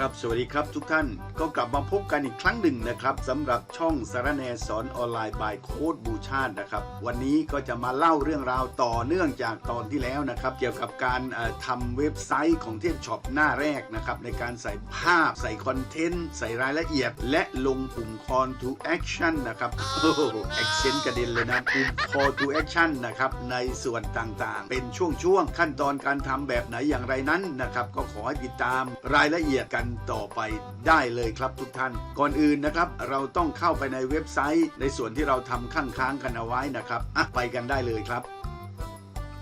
ครับสวัสดีครับทุกท่านก็กลับมาพบกันอีกครั้งหนึ่งนะครับสำหรับช่องสารแนสอนออนไลน์บายโค้ดบูชาตินะครับ วันนี้ก็จะมาเล่าเรื่องราวต่อเนื่องจากตอนที่แล้วนะครับ เกี่ยวกับการทำเว็บไซต์ของเทพช็อปหน้าแรกนะครับในการใส่ภาพใส่คอนเทนต์ ใส่รายละเอียด และลงปุ่ม call to action นะครับโอ้โห accent กระเด็นเลยนะปุ่ม call to action นะครับในส่วนต่างๆ เป็นช่วงๆขั้นตอนการทำแบบไหนอย่างไรนั้นนะครับก็ขอให้ติดตามรายละเอียดกันต่อไปได้เลยครับทุกท่าน ก่อนอื่นนะครับเราต้องเข้าไปในเว็บไซต์ ในส่วนที่เราทำข้างค้างกันเอาไว้นะครับอะไปกันได้เลยครับ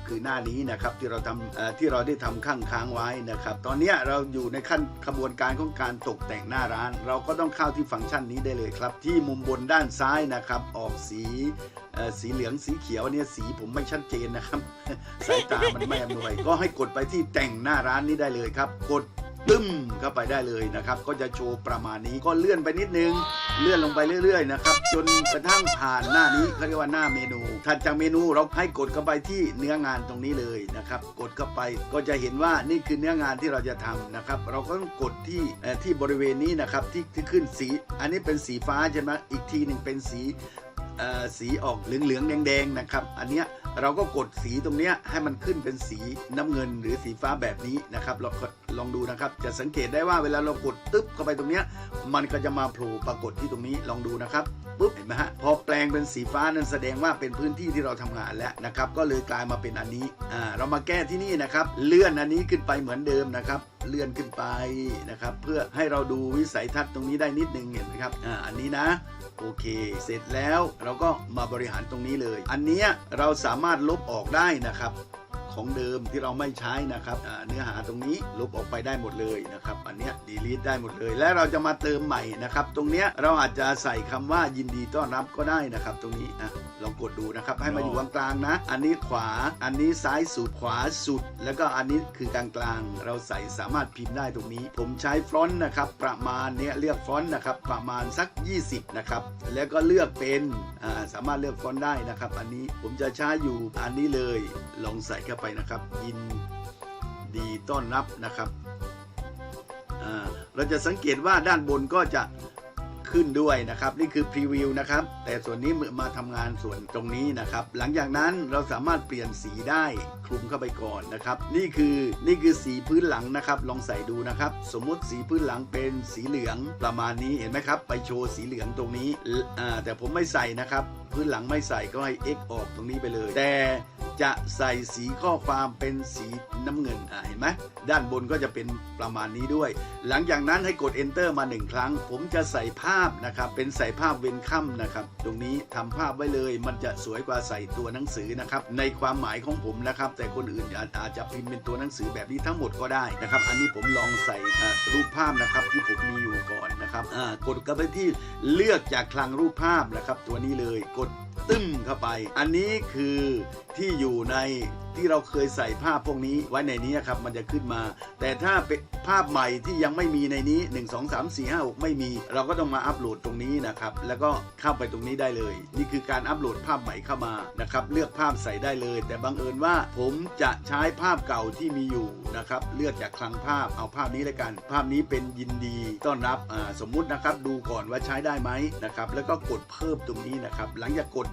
คือหน้านี้นะครับที่เราทำที่เราได้ทำข้างค้างไว้นะครับ ตอนนี้เราอยู่ในขั้นขบวนการของการตกแต่งหน้าร้าน เราก็ต้องเข้าที่ฟังก์ชันนี้ได้เลยครับ ที่มุมบนด้านซ้ายนะครับ ออกสีสีเหลืองสีเขียวเนี่ยสีผมไม่ชัดเจนนะครับ สายตามันไม่อำนวย ก็ให้กดไปที่แต่งหน้าร้านนี้ได้เลยครับ กด ตึ้มเข้าไปได้เลยนะครับ ก็จะโชว์ประมาณนี้ก็เลื่อนไปนิดนึง เลื่อนลงไปเรื่อยๆนะครับจนกระทั่งผ่านหน้านี้เขาเรียกว่าหน้าเมนู ถัดจากเมนูเราให้กดเข้าไปที่เนื้องานตรงนี้เลยนะครับ กดเข้าไปก็จะเห็นว่านี่คือเนื้องานที่เราจะทำนะครับ เราก็ต้องกดที่ที่บริเวณนี้นะครับที่ที่ขึ้นสี อันนี้เป็นสีฟ้าใช่ไหมอีกทีหนึ่งเป็นสีเอ่อสีออกเหลืองๆแดงๆนะครับ อันเนี้ย เราก็กดสีตรงนี้ให้มันขึ้นเป็นสีน้ำเงินหรือสีฟ้าแบบนี้นะครับลองลองดูนะครับ จะสังเกตได้ว่าเวลาเรากดตึ๊บเข้าไปตรงนี้มันก็จะมาโผล่ปรากฏที่ตรงนี้ลองดูนะครับปุ๊บเห็นไหมฮะพอแปลงเป็นสีฟ้านั่นแสดงว่าเป็นพื้นที่ที่เราทำงานแล้วนะครับ ก็เลยกลายมาเป็นอันนี้อ่าเรามาแก้ที่นี่นะครับ เลื่อนอันนี้ขึ้นไปเหมือนเดิมนะครับ เลื่อนขึ้นไปนะครับ เพื่อให้เราดูวิสัยทัศน์ตรงนี้ได้นิดนึงเห็นไหมครับอ่าอันนี้นะ โอเค เสร็จแล้วเราก็มาบริหารตรงนี้เลย อันนี้เราสามารถลบออกได้นะครับของเดิมที่เราไม่ใช้นะครับเนื้อหาตรงนี้ลบออกไปได้หมดเลยนะครับ อันเนี้ยดีลีทได้หมดเลย และเราจะมาเติมใหม่นะครับ ตรงเนี้ยเราอาจจะใส่คำว่ายินดีต้อนรับก็ได้นะครับ ตรงนี้อะ ลองกดดูนะครับ ให้มาอยู่กลางๆนะ อันนี้ขวา อันนี้ซ้ายสุดขวาสุด แล้วก็อันนี้คือกลางๆ เราใส่สามารถพิมพ์ได้ตรงนี้ ผมใช้ฟอนต์นะครับ ประมาณเนี้ยเลือกฟอนต์นะครับ ประมาณสัก 20 นะครับ แล้วก็เลือกเป็นอ่าสามารถเลือกฟอนต์ได้นะครับ อันนี้ผมจะใช้อยู่อันนี้เลย ลองใส่เข้าไปนะครับ ยินดีต้อนรับนะครับอ่าเราจะสังเกตว่าด้านบนก็จะ ขึ้นด้วยนะครับ นี่คือพรีวิวนะครับ แต่ส่วนนี้มาทำงานส่วนตรงนี้นะครับ หลังจากนั้นเราสามารถเปลี่ยนสีได้คลุมเข้าไปก่อนนะครับ นี่คือนี่คือสีพื้นหลังนะครับ ลองใส่ดูนะครับ สมมุติสีพื้นหลังเป็นสีเหลืองประมาณนี้เห็นไหมครับ ไปโชว์สีเหลืองตรงนี้แต่ผมไม่ใส่นะครับ พื้นหลังไม่ใส่ก็ให้ X ออกตรงนี้ไปเลย แต่ จะใส่สีข้อความเป็นสีน้ำเงินเห็นไหมด้านบนก็จะเป็นประมาณนี้ด้วย หลังจากนั้นให้กด enter มาหนึ่งครั้ง ผมจะใส่ภาพนะครับ เป็นใส่ภาพเวนคัมนะครับ ตรงนี้ทำภาพไว้เลย มันจะสวยกว่าใส่ตัวหนังสือนะครับ ในความหมายของผมนะครับ แต่คนอื่นอาจจะพิมพ์เป็นตัวหนังสือแบบนี้ทั้งหมดก็ได้นะครับ อันนี้ผมลองใส่รูปภาพนะครับที่ผมมีอยู่ก่อนนะครับกดกันไปที่เลือกจากคลังรูปภาพนะครับ ตัวนี้เลย กดตึ้มเข้าไป อันนี้คือที่อยู่ใน ที่เราเคยใส่ภาพพวกนี้ไว้ในนี้ครับมันจะขึ้นมา แต่ถ้าเป็นภาพใหม่ที่ยังไม่มีในนี้ 1 2 3 4 5 6 ไม่มี เราก็ต้องมาอัปโหลดตรงนี้นะครับ แล้วก็เข้าไปตรงนี้ได้เลย นี่คือการอัปโหลดภาพใหม่เข้ามานะครับเลือกภาพใส่ได้เลย แต่บังเอิญว่าผมจะใช้ภาพเก่าที่มีอยู่นะครับเลือกจากคลังภาพเอาภาพนี้เลยกัน ภาพนี้เป็นยินดีต้อนรับสมมุตินะครับดูก่อนว่าใช้ได้ไหมนะครับแล้วก็กดเพิ่มตรงนี้นะครับหลังจากกด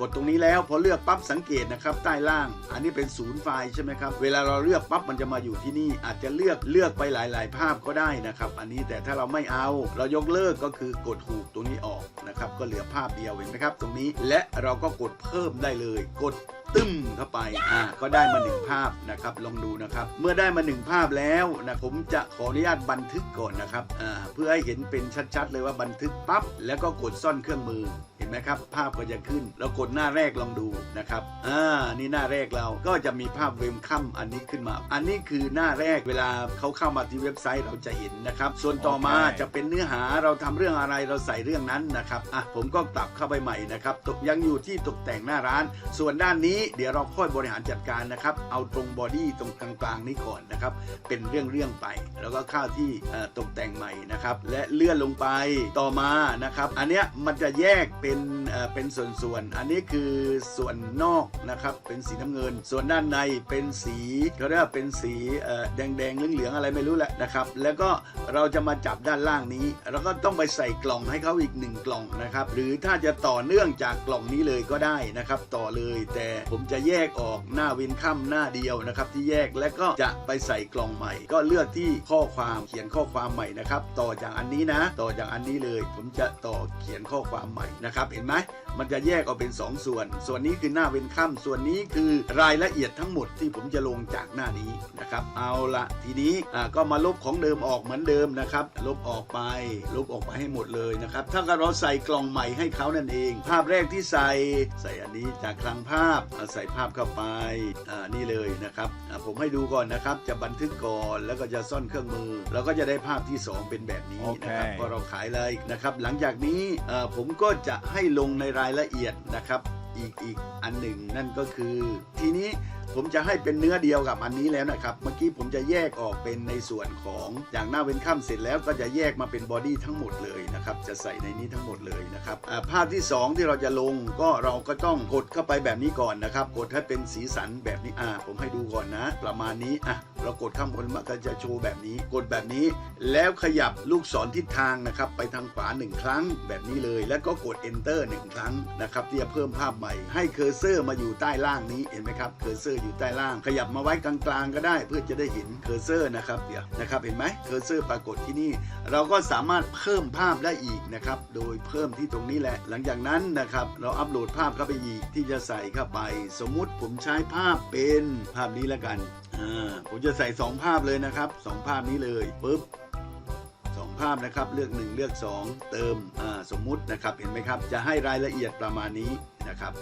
กดตรงนี้แล้วพอเลือกปั๊บสังเกตนะครับใต้ล่าง อันนี้เป็นศูนย์ไฟล์ใช่ไหมครับ เวลาเราเลือกปั๊บมันจะมาอยู่ที่นี่ อาจจะเลือกเลือกไปหลาย ๆ ภาพก็ได้นะครับ อันนี้แต่ถ้าเราไม่เอาเรายกเลิกก็คือกดหูกตรงนี้ออกนะครับ ก็เหลือภาพเดียวเห็นไหมครับ ตรงนี้และเราก็กดเพิ่มได้เลย กดตึ้มเข้าไป อ่า ก็ได้มาหนึ่งภาพนะครับ ลองดูนะครับ เมื่อได้มาหนึ่งภาพแล้วนะ ผมจะขออนุญาตบันทึกก่อนนะครับ อ่า เพื่อให้เห็นเป็นชัดๆ เลยว่าบันทึกปั๊บ แล้วก็กดซ่อนเครื่องมือ ไหมครับ ภาพก็จะขึ้นเรากดหน้าแรกลองดูนะครับอ่านี่หน้าแรกเราก็จะมีภาพเวมคัมอันนี้ขึ้นมา อันนี้คือหน้าแรกเวลาเขาเข้ามาที่เว็บไซต์เราจะเห็นนะครับ ส่วนต่อมาโอเคจะเป็นเนื้อหาเราทำเรื่องอะไรเราใส่เรื่องนั้นนะครับอะผมก็กลับเข้าไปใหม่นะครับตกยังอยู่ที่ตกแต่งหน้าร้าน ส่วนด้านนี้เดี๋ยวเราค่อยบริหารจัดการนะครับ เอาตรงบอดี้ตรงกลางๆนี้ก่อนนะครับ เป็นเรื่องๆไป แล้วก็เข้าที่เอ่อตกแต่งใหม่นะครับ และเลื่อนลงไปต่อมานะครับ อันเนี้ยมันจะแยกเป็นเอ่อเป็นส่วนๆ อันนี้คือส่วนนอกนะครับ เป็นสีน้ำเงิน ส่วนด้านในเป็นสีเขาเรียกว่าเป็นสีเอ่อแดงๆเหลืองๆอะไรไม่รู้แหละนะครับ แล้วก็เราจะมาจับด้านล่างนี้เราก็ต้องไปใส่กล่องให้เขาอีกหนึ่งกล่องนะครับ หรือถ้าจะต่อเนื่องจากกล่องนี้เลยก็ได้นะครับ ต่อเลย แต่ผมจะแยกออกหน้าวินค่ำหน้าเดียวนะครับ ที่แยกและก็จะไปใส่กล่องใหม่ ก็เลือกที่ข้อความเขียนข้อความใหม่นะครับ ต่อจากอันนี้นะ ต่อจากอันนี้เลย ผมจะต่อเขียนข้อความใหม่นะครับเห็นไหมมันจะแยกออกเป็น 2 ส่วน ส่วนนี้คือหน้าเว้นค่ำส่วนนี้คือรายละเอียดทั้งหมดที่ผมจะลงจากหน้านี้นะครับ เอาละทีนี้อ่าก็มาลบของเดิมออกเหมือนเดิมนะครับ ลบออกไป ลบออกไปให้หมดเลยนะครับถ้ากับเราใส่กล่องใหม่ให้เขานั่นเอง ภาพแรกที่ใส่ใส่อันนี้จากคลังภาพอ่าใส่ภาพเข้าไปอ่านี่เลยนะครับอ่าผมให้ดูก่อนนะครับ จะบันทึกก่อนแล้วก็จะซ่อนเครื่องมือ แล้วก็จะได้ภาพที่ 2 เป็นแบบนี้นะครับโอเคพอเราขายเลยนะครับ หลังจากนี้เอ่อผมก็จะให้ลงในรายละเอียดนะครับ อีกอีกอันหนึ่งนั่นก็คือ ทีนี้ ผมจะให้เป็นเนื้อเดียวกับอันนี้แล้วนะครับ เมื่อกี้ผมจะแยกออกเป็นในส่วนของอย่างหน้าเว้นค่ำเสร็จแล้วก็จะแยกมาเป็นบอดี้ทั้งหมดเลยนะครับ จะใส่ในนี้ทั้งหมดเลยนะครับภาพที่ 2 ที่เราจะลงก็เราก็ต้องกดเข้าไปแบบนี้ก่อนนะครับ กดให้เป็นสีสันแบบนี้อ่าผมให้ดูก่อนนะ ประมาณนี้อะเรากดข้างบนมันก็จะโชว์แบบนี้ กดแบบนี้ แล้วขยับลูกศรทิศทางนะครับ ไปทางขวาหนึ่งครั้งแบบนี้เลย แล้วก็กด enter หนึ่งครั้งนะครับที่จะเพิ่มภาพใหม่ ให้เคอร์เซอร์มาอยู่ใต้ล่างนี้เห็นไหมครับเคอร์เซอร์อยู่ใต้ล่าง ขยับมาไว้กลางๆก็ได้ เพื่อจะได้เห็นเคอร์เซอร์นะครับเดี๋ยวนะครับเห็นไหมเคอร์เซอร์ปรากฏที่นี่ เราก็สามารถเพิ่มภาพได้อีกนะครับโดยเพิ่มที่ตรงนี้แหละ หลังจากนั้นนะครับเราอัปโหลดภาพเข้าไปอีกที่จะใส่เข้าไป สมมุติผมใช้ภาพเป็นภาพนี้แล้วกันผมจะใส่สองภาพเลยนะครับสองภาพนี้เลยปุ๊บ สองภาพนะครับ เลือก1เลือก 2 เติมสมมุตินะครับเห็นไหมครับ จะให้รายละเอียดประมาณนี้นะครับ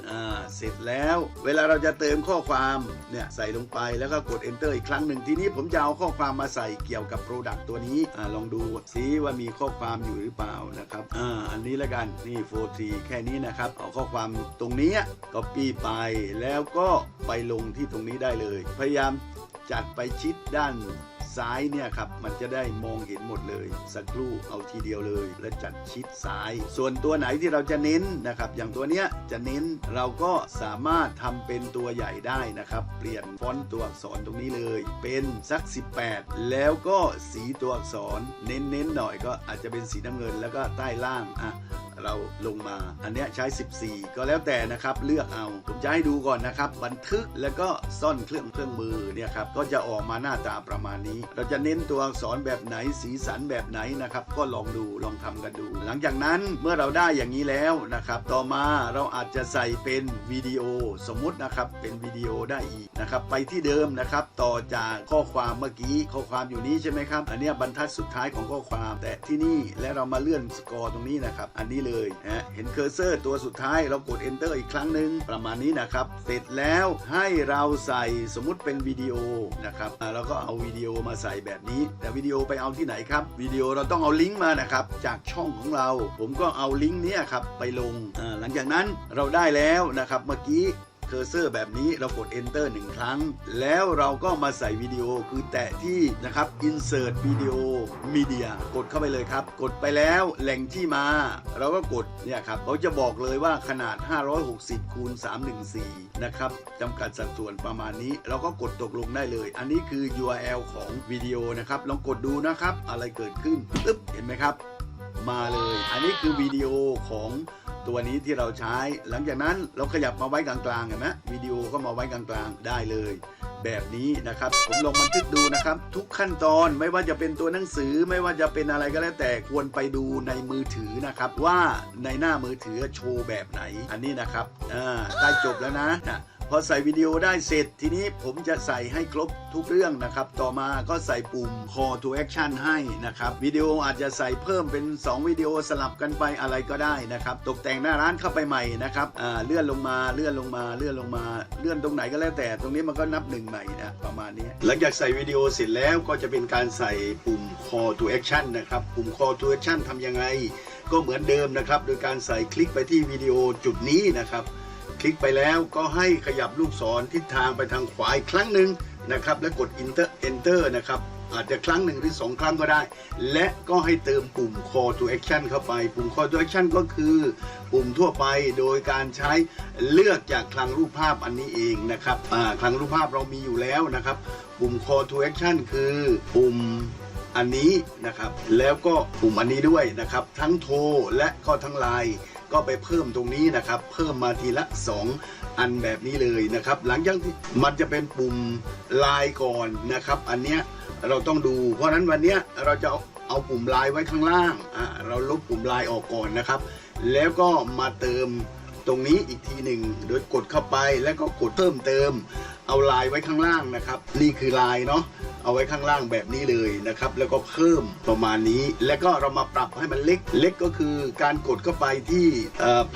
เสร็จแล้วเวลาเราจะเติมข้อความเนี่ยใส่ลงไปแล้วก็กด enter อีกครั้งหนึ่งทีนี้ผมจะเอาข้อความมาใส่เกี่ยวกับ Product ตัวนี้อลองดูซิว่ามีข้อความอยู่หรือเปล่านะครับออันนี้ล้วกันนี่โฟทีแค่นี้นะครับเอาข้อความตรงนี้ก็ปีไปแล้วก็ไปลงที่ตรงนี้ได้เลย พยายามจัดไปชิดด้าน ซ้ายเนี่ยครับมันจะได้มองเห็นหมดเลย สักครู่เอาทีเดียวเลย และจัดชิดซ้าย ส่วนตัวไหนที่เราจะเน้นนะครับอย่างตัวเนี้ยจะเน้นเราก็สามารถทำเป็นตัวใหญ่ได้นะครับ เปลี่ยนฟอนต์ตัวอักษรตรงนี้เลย เป็นสัก 18 แล้วก็สีตัวอักษรเน้นๆหน่อยก็อาจจะเป็นสีน้ำเงินแล้วก็ใต้ล่างอะ เราลงมา อันเนี้ยใช้ 14 ก็แล้วแต่นะครับ เลือกเอา ผมจะให้ดูก่อนนะครับ บันทึกแล้วก็ซ่อนเครื่องเครื่องมือเนี่ยครับ ก็จะออกมาหน้าตาประมาณนี้ เราจะเน้นตัวอักษรแบบไหน สีสันแบบไหนนะครับ ก็ลองดู ลองทำกันดู หลังจากนั้นเมื่อเราได้อย่างนี้แล้วนะครับ ต่อมาเราอาจจะใส่เป็นวิดีโอ สมมุตินะครับ เป็นวิดีโอได้อีกนะครับ ไปที่เดิมนะครับ ต่อจากข้อความเมื่อกี้ ข้อความอยู่นี้ใช่ไหมครับ อันเนี้ยบรรทัดสุดท้ายของข้อความ แต่ที่นี่และเรามาเลื่อนสกอร์ตรงนี้นะครับ อันนี้เลยนะเห็นเคอร์เซอร์ตัวสุดท้ายเรากด enter อีกครั้งหนึ่งประมาณนี้นะครับ เสร็จแล้วให้เราใส่สมมุติเป็นวิดีโอนะครับเราก็เอาวิดีโอมาใส่แบบนี้ แต่วิดีโอไปเอาที่ไหนครับวิดีโอเราต้องเอาลิงก์มานะครับจากช่องของเรา ผมก็เอาลิงก์นี้ครับไปลงหลังจากนั้นเราได้แล้วนะครับเมื่อกี้ เคอร์เซอร์แบบนี้เรากด enter หนึ่งครั้ง แล้วเราก็มาใส่วิดีโอคือแตะที่นะครับ insert video media กดเข้าไปเลยครับ กดไปแล้วแหล่งที่มา เราก็กดเนี่ยครับเขาจะบอกเลยว่าขนาด 560คูณ314 นะครับจำกัดสัดส่วนประมาณนี้ เราก็กดตกลงได้เลย อันนี้คือ URL ของวิดีโอนะครับลองกดดูนะครับ อะไรเกิดขึ้นตึ๊บเห็นไหมครับ มาเลย อันนี้คือวิดีโอของ ตัวนี้ที่เราใช้ หลังจากนั้นเราขยับมาไว้กลางๆเห็นไหมวิดีโอก็มาไว้กลางๆได้เลย แบบนี้นะครับ ผมลองบันทึกดูนะครับ ทุกขั้นตอนไม่ว่าจะเป็นตัวหนังสือไม่ว่าจะเป็นอะไรก็แล้วแต่ควรไปดูในมือถือนะครับว่าในหน้ามือถือโชว์แบบไหนอันนี้นะครับอ่าได้จบแล้วนะนะ พอใส่วิดีโอได้เสร็จ ทีนี้ผมจะใส่ให้ครบทุกเรื่องนะครับ ต่อมาก็ใส่ปุ่ม call to action ให้นะครับวิดีโออาจจะใส่เพิ่มเป็น 2 วิดีโอสลับกันไปอะไรก็ได้นะครับ ตกแต่งหน้าร้านเข้าไปใหม่นะครับอ่าเลื่อนลงมาเลื่อนลงมาเลื่อนลงมาเลื่อนตรงไหนก็แล้วแต่ ตรงนี้มันก็นับหนึ่งใหม่นะประมาณนี้ หลังจากใส่วิดีโอเสร็จแล้วก็จะเป็นการใส่ปุ่ม call to action นะครับปุ่ม call to action ทำยังไง ก็เหมือนเดิมนะครับ โดยการใส่คลิกไปที่วิดีโอจุดนี้นะครับ คลิกไปแล้วก็ให้ขยับลูกศรทิศทางไปทางขวาอีกครั้งหนึ่งนะครับ แล้วกด enter enter นะครับอาจจะครั้งหนึ่งหรือสองครั้งก็ได้ และก็ให้เติมปุ่ม call to action เข้าไป ปุ่ม call to action ก็คือ ปุ่มทั่วไปโดยการใช้เลือกจากคลังรูปภาพอันนี้เองนะครับคลังรูปภาพเรามีอยู่แล้วนะครับ ปุ่ม call to action คือปุ่มอันนี้นะครับ แล้วก็ปุ่มอันนี้ด้วยนะครับ ทั้งโทรและก็ทั้งไลน์ ก็ไปเพิ่มตรงนี้นะครับ เพิ่มมาทีละ 2 อันแบบนี้เลยนะครับ หลังจากมันจะเป็นปุ่มลน์ก่อนนะครับ อันเนี้ยเราต้องดู เพราะนั้นวันเนี้ยเราจะเอาเอาปุ่มลน์ไว้ข้างล่างอ่าเราลบปุ่มลน์ออกก่อนนะครับ แล้วก็มาเติมตรงนี้อีกทีหนึ่งโดยกดเข้าไปแล้วก็กดเพิ่มเติม เอาลายไว้ข้างล่างนะครับ นี่คือลายเนาะ เอาไว้ข้างล่างแบบนี้เลยนะครับ แล้วก็เพิ่มประมาณนี้ แล้วก็เรามาปรับให้มันเล็ก เล็กก็คือการกดเข้าไปที่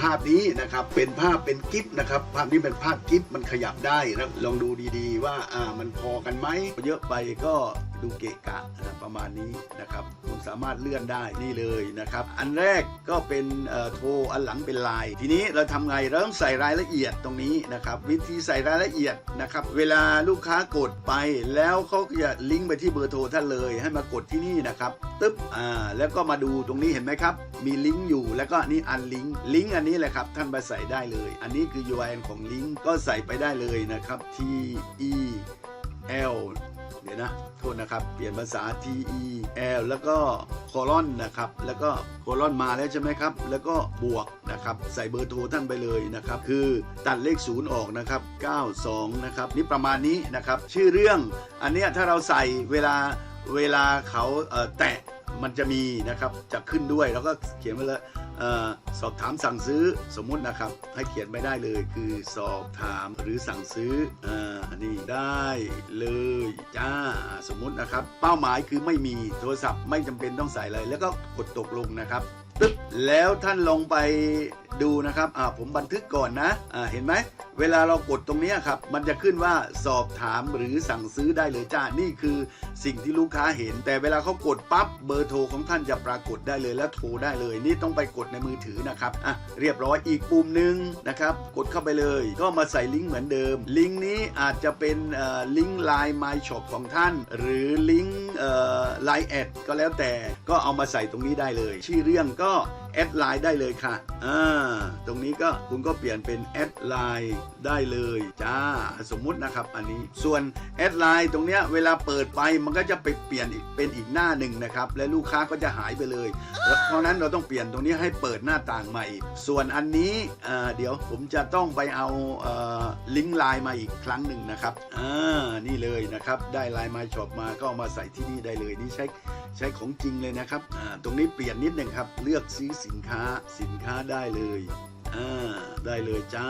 ภาพนี้นะครับ เป็นภาพเป็นกิฟนะครับ ภาพนี้เป็นภาพกิฟมันขยับได้นะลองดูดีๆ ว่าอ่ามันพอกันไหมเยอะไปก็ ดูเกะกะประมาณนี้นะครับคุณสามารถเลื่อนได้นี่เลยนะครับอันแรกก็เป็นเอ่อโทรอันหลังเป็นไลน์ทีนี้เราทำไงเราต้องใส่รายละเอียดตรงนี้นะครับวิธีใส่รายละเอียดนะครับเวลาลูกค้ากดไปแล้วเขาจะลิงก์ไปที่เบอร์โทรท่านเลยให้มากดที่นี่นะครับตึ๊บอ่าแล้วก็มาดูตรงนี้เห็นไหมครับมีลิงก์อยู่แล้วก็นี่อันลิงก์ลิงก์อันนี้แหละครับท่านไปใส่ได้เลย อันนี้คือ URL ของลิงก์ก็ใส่ไปได้เลยนะครับ T E L เดี๋ยวนะโทษนะครับเปลี่ยนภาษา T E L แล้วก็โคลอนนะครับแล้วก็โคลอนมาแล้วใช่ไหมครับแล้วก็บวกนะครับใส่เบอร์โทรท่านไปเลยนะครับคือตัดเลขศูนย์ออกนะครับ92นะครับนี่ประมาณนี้นะครับชื่อเรื่องอันเนี้ยถ้าเราใส่เวลาเวลาเขาเแตะ มันจะมีนะครับจะขึ้นด้วยแล้วก็เขียนไว้เลยเออสอบถามสั่งซื้อสมมุตินะครับ ให้เขียนไปได้เลยคือสอบถามหรือสั่งซื้ออ่านี่ได้เลยจ้าสมมุตินะครับ เป้าหมายคือไม่มีโทรศัพท์ไม่จำเป็นต้องใส่เลยแล้วก็กดตกลงนะครับตึ๊บแล้วท่านลงไป ดูนะครับอ่าผมบันทึกก่อนนะอ่าเห็นไหมเวลาเรากดตรงนี้ครับมันจะขึ้นว่าสอบถามหรือสั่งซื้อได้เลยจ้านี่คือสิ่งที่ลูกค้าเห็น แต่เวลาเขากดปั๊บเบอร์โทรของท่านจะปรากฏได้เลยและโทรได้เลย นี่ต้องไปกดในมือถือนะครับอะเรียบร้อยอีกปุ่มหนึ่งนะครับกดเข้าไปเลย ก็มาใส่ลิงก์เหมือนเดิม ลิงก์นี้อาจจะเป็นเอ่อลิงก์ Line My Shop ของท่าน หรือลิงก์เอ่อ Line แอดก็แล้วแต่ก็เอามาใส่ตรงนี้ได้เลย ชื่อเรื่องก็ แอดไลน์ได้เลยค่ะอ่าตรงนี้ก็คุณก็เปลี่ยนเป็นแอดไลน์ได้เลยจ้าสมมุตินะครับอันนี้ส่วนแอดไลน์ตรงเนี้ยเวลาเปิดไปมันก็จะไปเปลี่ยนอีกเป็นอีกหน้าหนึ่งนะครับและลูกค้าก็จะหายไปเลย เพราะนั้นเราต้องเปลี่ยนตรงนี้ให้เปิดหน้าต่างใหม่ ส่วนอันนี้อ่าเดี๋ยวผมจะต้องไปเอาเอ่อลิงก์ไลน์มาอีกครั้งหนึ่งนะครับอ่านี่เลยนะครับได้ไลน์มาช็อปมาก็เอามาใส่ที่นี่ได้เลยนี่ใช้ ใช้ของจริงเลยนะครับอ่าตรงนี้เปลี่ยนนิดหนึ่งครับ เลือกซื้อสินค้าสินค้าได้เลยอ่า ได้เลยจ้า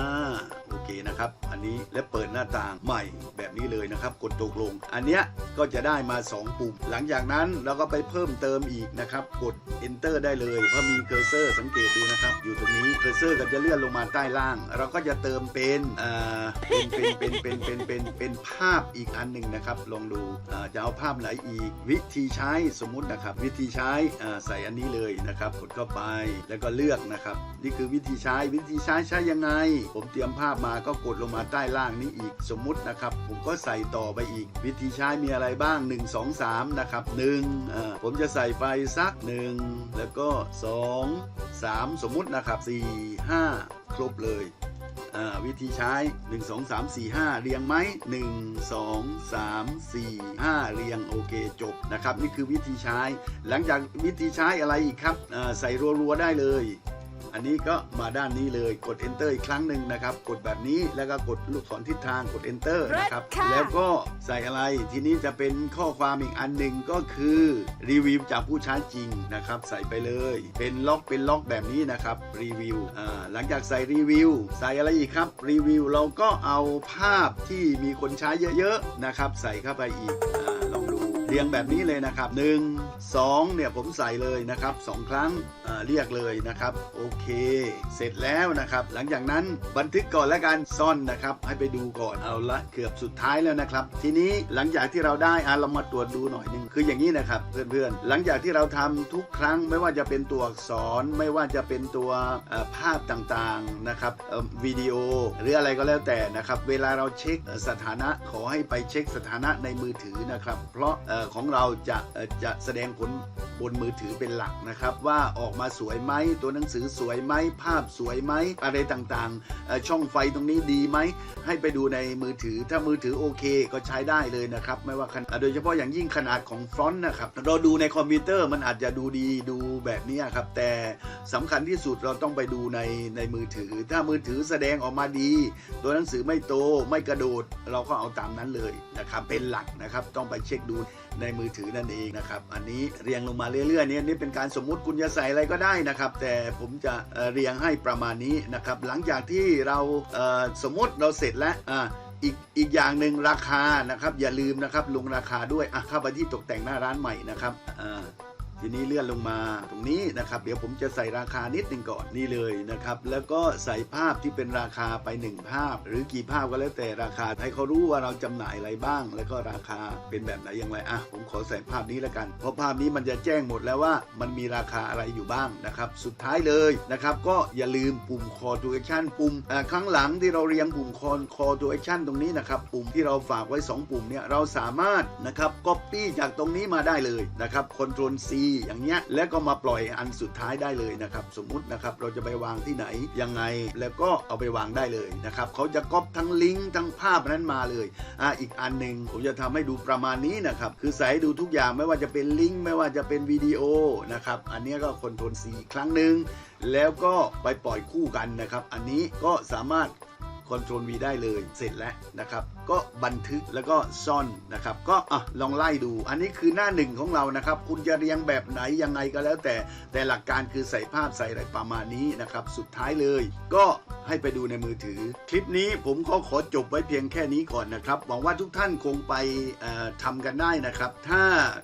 โอเคนะครับ อันนี้และเปิดหน้าต่างใหม่แบบนี้เลยนะครับ กดตกลง อันเนี้ยก็จะได้มา 2 ปุ่ม หลังจากนั้นเราก็ไปเพิ่มเติมอีกนะครับ กด enter ได้เลยเพราะมีเคอร์เซอร์สังเกตดูนะครับ อยู่ตรงนี้เคอร์เซอร์ก็จะเลื่อนลงมาใต้ล่าง เราก็จะเติมเป็นอ่าเป็นเป็นเป็นเป็นเป็นเป็นเป็นภาพอีกอันหนึ่งนะครับ ลองดูอ่าจะเอาภาพไหนอีก วิธีใช้สมมุตินะครับ วิธีใช้อ่าใส่อันนี้เลยนะครับ กดเข้าไปแล้วก็เลือกนะครับ นี่คือวิธีใช้วิธีใช้ใช้ยังไง ผมเตรียมภาพมาก็กดลงมาใต้ล่างนี้อีกสมมุตินะครับ ผมก็ใส่ต่อไปอีก วิธีใช้มีอะไรบ้าง 1 2 3 นะครับ1อ่าผมจะใส่ไปสัก 1 แล้วก็ 2 3 สมมุตินะครับ 4 5 ครบเลยวิธีใช้ 1 2 3 4 5 เรียงไหม 1 2 3 4 5 เรียงโอเคจบนะครับ นี่คือวิธีใช้ หลังจากวิธีใช้อะไรอีกครับใส่รัวๆได้เลย อันนี้ก็มาด้านนี้เลยกด enter อีกครั้งหนึ่งนะครับ กดแบบนี้แล้วก็กดลูกศรทิศทางกด enter นะครับค่ะแล้วก็ใส่อะไรทีนี้จะเป็นข้อความอีกอันหนึ่งก็คือรีวิวจากผู้ใช้จริงนะครับ ใส่ไปเลย เป็นล็อกเป็นล็อกแบบนี้นะครับรีวิวอ่าหลังจากใส่รีวิวใส่อะไรอีกครับรีวิวเราก็เอาภาพที่มีคนใช้เยอะๆนะครับ ใส่เข้าไปอีกอาลองดู เรียงแบบนี้เลยนะครับ 1 2เนี่ยผมใส่เลยนะครับสองครั้งเรียกเลยนะครับโอเค เสร็จแล้วนะครับ หลังจากนั้นบันทึกก่อนและกันซ่อนนะครับ ให้ไปดูก่อนเอาละเกือบสุดท้ายแล้วนะครับ ทีนี้หลังจากที่เราได้อาเรามาตรวจดูหน่อยหนึงคืออย่างนี้นะครับ เพื่อนๆ หลังจากที่เราทำทุกครั้งไม่ว่าจะเป็นตัวอักษรไม่ว่าจะเป็นตัวภาพต่างๆนะครับวิดีโอหรืออะไรก็แล้วแต่นะครับ เวลาเราเช็คสถานะขอให้ไปเช็คสถานะในมือถือนะครับ เพราะของเราจะจะแสดงผลบนมือถือเป็นหลักนะครับ ว่าออกมาสวยไหมตัวหนังสือสวยไหมภาพสวยไหมอะไรต่างๆ ช่องไฟตรงนี้ดีไหม ให้ไปดูในมือถือถ้ามือถือโอเคก็ใช้ได้เลยนะครับ ไม่ว่าขนาดโดยเฉพาะอย่างยิ่งขนาดของฟอนต์นะครับ เราดูในคอมพิวเตอร์มันอาจจะดูดีดูแบบนี้ครับ แต่สำคัญที่สุดเราต้องไปดูในในมือถือ ถ้ามือถือแสดงออกมาดี ตัวหนังสือไม่โตไม่กระโดด เราก็เอาตามนั้นเลยนะครับเป็นหลักนะครับต้องไปเช็คดูในมือถือนั่นเองนะครับ อันนี้เรียงลงมาเรื่อยๆนี่นี่เป็นการสมมุติคุณจะใส่อะไรก็ได้นะครับ แต่ผมจะเรียงให้ประมาณนี้นะครับ หลังจากที่เราสมมติเราเสร็จแล้วอ่าอีกอีกอย่างหนึ่งราคานะครับ อย่าลืมนะครับลงราคาด้วยอะเข้าไปที่ตกแต่งหน้าร้านใหม่นะครับอ่า ทีนี้เลื่อนลงมาตรงนี้นะครับ เดี๋ยวผมจะใส่ราคานิดหนึ่งก่อนนี่เลยนะครับ แล้วก็ใส่ภาพที่เป็นราคาไปหนึ่งภาพ หรือกี่ภาพก็แล้วแต่ราคาให้เขารู้ว่าเราจำหน่ายอะไรบ้าง แล้วก็ราคาเป็นแบบไหนอย่างไรอะผมขอใส่ภาพนี้แล้วกัน เพราะภาพนี้มันจะแจ้งหมดแล้วว่ามันมีราคาอะไรอยู่บ้างนะครับ สุดท้ายเลยนะครับ ก็อย่าลืมปุ่ม call to action ปุ่มอ่าข้งหลังที่เราเรียงปุ่ม call call to action ตรงนี้นะครับ ปุ่มที่เราฝากไว้ 2 ปุ่มเนี่ยเราสามารถนะครับ copy จากตรงนี้มาได้เลยนะครับ control C อย่างเงี้ยแล้วก็มาปล่อยอันสุดท้ายได้เลยนะครับ สมมุตินะครับเราจะไปวางที่ไหนยังไงแล้วก็เอาไปวางได้เลยนะครับเขาจะก๊อปทั้งลิงก์ทั้งภาพนั้นมาเลยอ่าอีกอันหนึ่งผมจะทำให้ดูประมาณนี้นะครับคือใส่ดูทุกอย่างไม่ว่าจะเป็นลิงก์ไม่ว่าจะเป็นวิดีโอนะครับอันนี้ก็ control C ครั้งหนึ่งแล้วก็ไปปล่อยคู่กันนะครับ อันนี้ก็สามารถ Ctrl V ได้เลยเสร็จแล้วนะครับ ก็บันทึกแล้วก็ซ่อนนะครับ ก็อะลองไล่ดู อันนี้คือหน้าหนึ่งของเรานะครับ คุณจะเรียงแบบไหนยังไงก็แล้วแต่ แต่หลักการคือใส่ภาพใส่อะไรประมาณนี้นะครับ สุดท้ายเลย ก็ให้ไปดูในมือถือ คลิปนี้ผมก็ขอจบไว้เพียงแค่นี้ก่อนนะครับ หวังว่าทุกท่านคงไปเอ่อทำกันได้นะครับ ถ้า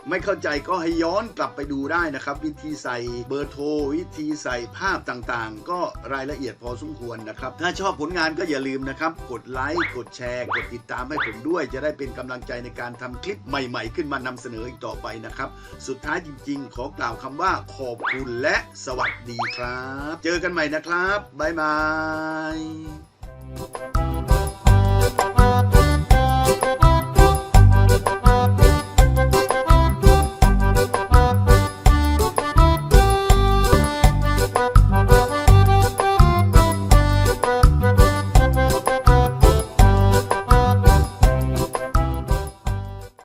ไม่เข้าใจก็ให้ย้อนกลับไปดูได้นะครับ วิธีใส่เบอร์โทรวิธีใส่ภาพต่างๆ ก็รายละเอียดพอสมควรนะครับ ถ้าชอบผลงานก็อย่าลืมนะครับ กดไลค์กดแชร์ กดติดตามให้ผมด้วย จะได้เป็นกำลังใจในการทำคลิปใหม่ๆ ขึ้นมานำเสนออีกต่อไปนะครับ สุดท้ายจริง ๆ ขอกล่าวคำว่าขอบคุณและสวัสดีครับ เจอกันใหม่นะครับบ๊ายบาย